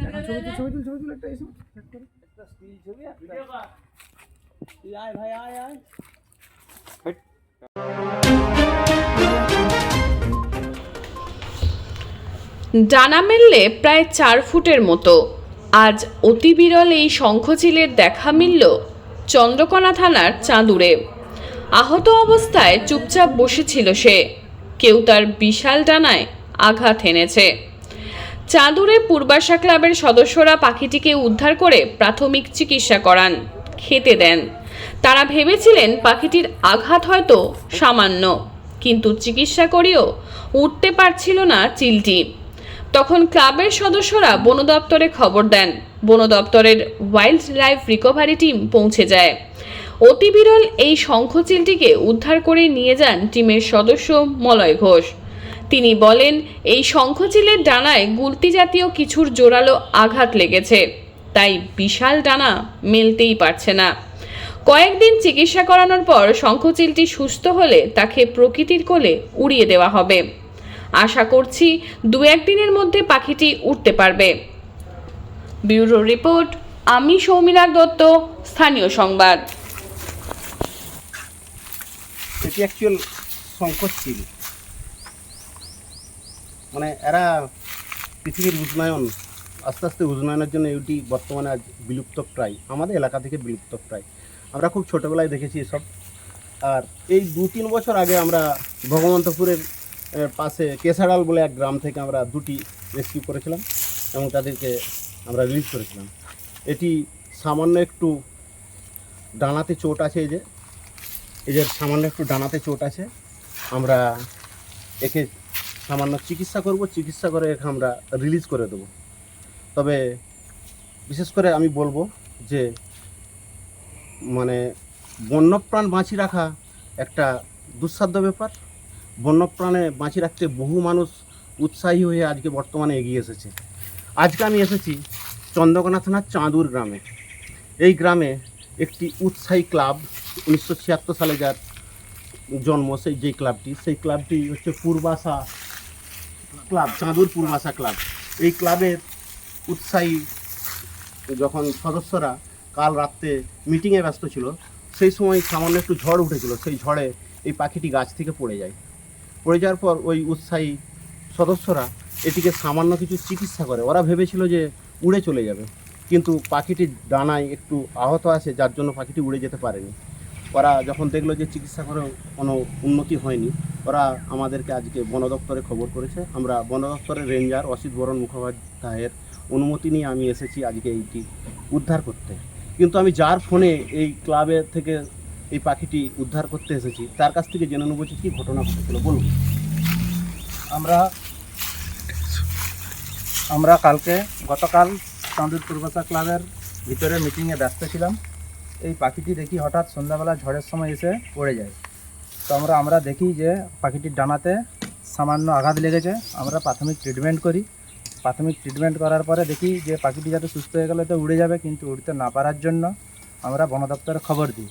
এখন ছবি তুল ছবি তুল ছবি তুল একটা এসো check করো। আয় ভাই আয় আয়। ডানা মেললে প্রায় চার ফুটের মতো। আজ অতি বিরল এই শঙ্খচিলের দেখা মিলল চন্দ্রকোনা থানার চাঁদুরে। আহত অবস্থায় চুপচাপ বসেছিল সে। কেউ তার বিশাল ডানায় আঘাত এনেছে। চাঁদুরে পূর্বাশা ক্লাবের সদস্যরা পাখিটিকে উদ্ধার করে প্রাথমিক চিকিৎসা করান, খেতে দেন। তারা ভেবেছিলেন পাখিটির আঘাত হয়তো সামান্য, কিন্তু চিকিৎসা করেও উঠতে পারছিল না চিলটি। তখন ক্লাবের সদস্যরা বন দপ্তরে খবর দেন। বন দপ্তরের ওয়াইল্ড লাইফ রিকভারি টিম পৌঁছে যায়। অতি বিরল এই শঙ্খচিলটিকে উদ্ধার করে নিয়ে যান টিমের সদস্য মলয় ঘোষ। তিনি বলেন, এই শঙ্খচিলের ডানায় গুলতি জাতীয় কিছুর জোরালো আঘাত লেগেছে। তাই বিশাল ডানা মেলতেই পারছে না। কয়েকদিন চিকিৎসা করানোর পর শঙ্খচিলটি সুস্থ হলে তাকে প্রকৃতির কোলে উড়িয়ে দেওয়া হবে। আশা করছি দু একদিনের মধ্যে পাখিটি উঠতে পারবে। ব্যুরো রিপোর্ট, আমি সৌমিরাগ দত্ত, স্থানীয় সংবাদ। এটি অ্যাকচুয়াল সংকট ছিল মানে এরা পৃথিবীর উষ্ণায়ন আস্তে আস্তে উষ্ণায়নের জন্য এটি বর্তমানে আজ বিলুপ্ত প্রায়, আমাদের এলাকা থেকে বিলুপ্ত প্রায়। আমরা খুব ছোটোবেলায় দেখেছি এসব। আর এই দু তিন বছর আগে আমরা ভগবন্তপুরের পাশে কেসাড়াল বলে এক গ্রাম থেকে আমরা দুটি রেস্কিউ করেছিলাম এবং তাদেরকে আমরা রিলিজ করেছিলাম। এটি সামান্য একটু ডানাতে চোট আছে এই যে এই যে সামান্য একটু ডানাতে চোট আছে। আমরা একে সামান্য চিকিৎসা করব, চিকিৎসা করে আমরা রিলিজ করে দেবো। তবে বিশেষ করে আমি বলব যে মানে বন্যপ্রাণ বাঁচিয়ে রাখা একটা দুঃসাধ্য ব্যাপার। বন্যপ্রাণে বাঁচি রাখতে বহু মানুষ উৎসাহী হয়ে আজকে বর্তমানে এগিয়ে এসেছে। আজকে আমি এসেছি চন্দ্রকোনা থানার চাঁদুর গ্রামে। এই গ্রামে একটি উৎসাহী ক্লাব, উনিশশো ছিয়াত্তর সালে যার জন্ম, সেই যে ক্লাবটি, সেই ক্লাবটি হচ্ছে পূর্বাশা ক্লাব চাঁদুর পূর্বাশা ক্লাব। এই ক্লাবের উৎসাহী যখন সদস্যরা কাল রাত্রে মিটিংয়ে ব্যস্ত ছিল, সেই সময় সামান্য একটু ঝড় উঠেছিল, সেই ঝড়ে এই পাখিটি গাছ থেকে পড়ে যায়। পড়ে যাওয়ার পর ওই উৎসাহী সদস্যরা এটিকে সামান্য কিছু চিকিৎসা করে। ওরা ভেবেছিল যে উড়ে চলে যাবে, কিন্তু পাখিটির ডানায় একটু আহত আছে, যার জন্য পাখিটি উড়ে যেতে পারেনি। ওরা যখন দেখল যে চিকিৎসা করেও কোনো উন্নতি হয়নি ওরা আমাদেরকে আজকে বন দপ্তরে খবর করেছে। আমরা বন দপ্তরের রেঞ্জার অসিত বরণ মুখোপাধ্যায়ের অনুমতি নিয়ে আমি এসেছি আজকে এইটি উদ্ধার করতে। কিন্তু আমি যার ফোনে এই ক্লাবের থেকে এই পাখিটি উদ্ধার করতে এসেছি, তার কাছ থেকে জেনে নেব যে কী ঘটনা ঘটেছিল। বলুন। আমরা আমরা কালকে গতকাল চাঁদুর পূর্বাশা ক্লাবের ভিতরে মিটিংয়ে ব্যস্ত ছিলাম। এই পাখিটি দেখি হঠাৎ সন্ধ্যাবেলা ঝড়ের সময় এসে পড়ে যায়। আমরা আমরা দেখি যে পাখিটির ডানাতে সামান্য আঘাত লেগেছে। আমরা প্রাথমিক ট্রিটমেন্ট করি। প্রাথমিক ট্রিটমেন্ট করার পরে দেখি যে পাখিটি যাতে সুস্থ হয়ে গেলে তো উড়ে যাবে, কিন্তু উড়তে না পারার জন্য আমরা বন দপ্তরে খবর দিই।